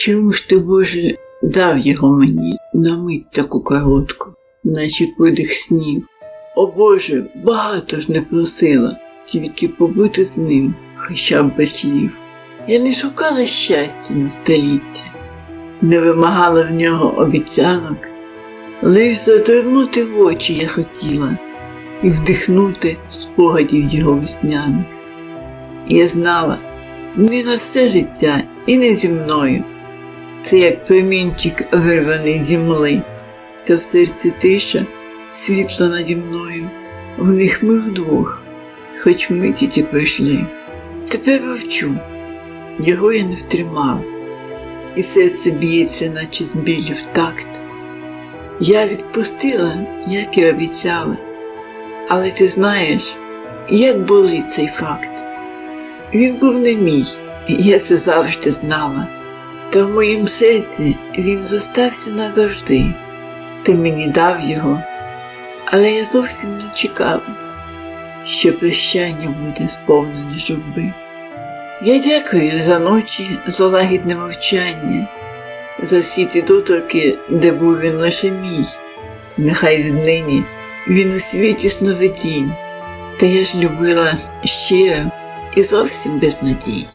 Чому ж ти, Боже, дав його мені на мить таку коротку, наче подих снів? О Боже, багато ж не просила, тільки побути з ним, хоча б без слів. Я не шукала щастя на століття, не вимагала в нього обіцянок, лиш затернути в очі я хотіла і вдихнути спогадів його весняних. Я знала, не на все життя і не зі мною. Це як промінчик вирваний зі та в серці тиша, світла наді мною, в них ми вдвох, хоч миті ті пройшли. Тепер мовчу, його я не втримав, і серце б'ється, наче біль в такт. Я відпустила, як і обіцяла, але ти знаєш, як болить цей факт. Він був не мій, і я це завжди знала. Та в моїм серці він зостався назавжди. Ти мені дав його, але я зовсім не чекав, що прощання буде сповнене журби. Я дякую за ночі, за лагідне мовчання, за всі ті доторки, де був він лише мій. Нехай віднині він у світі сновидінь, та я ж любила щиро і зовсім без надій.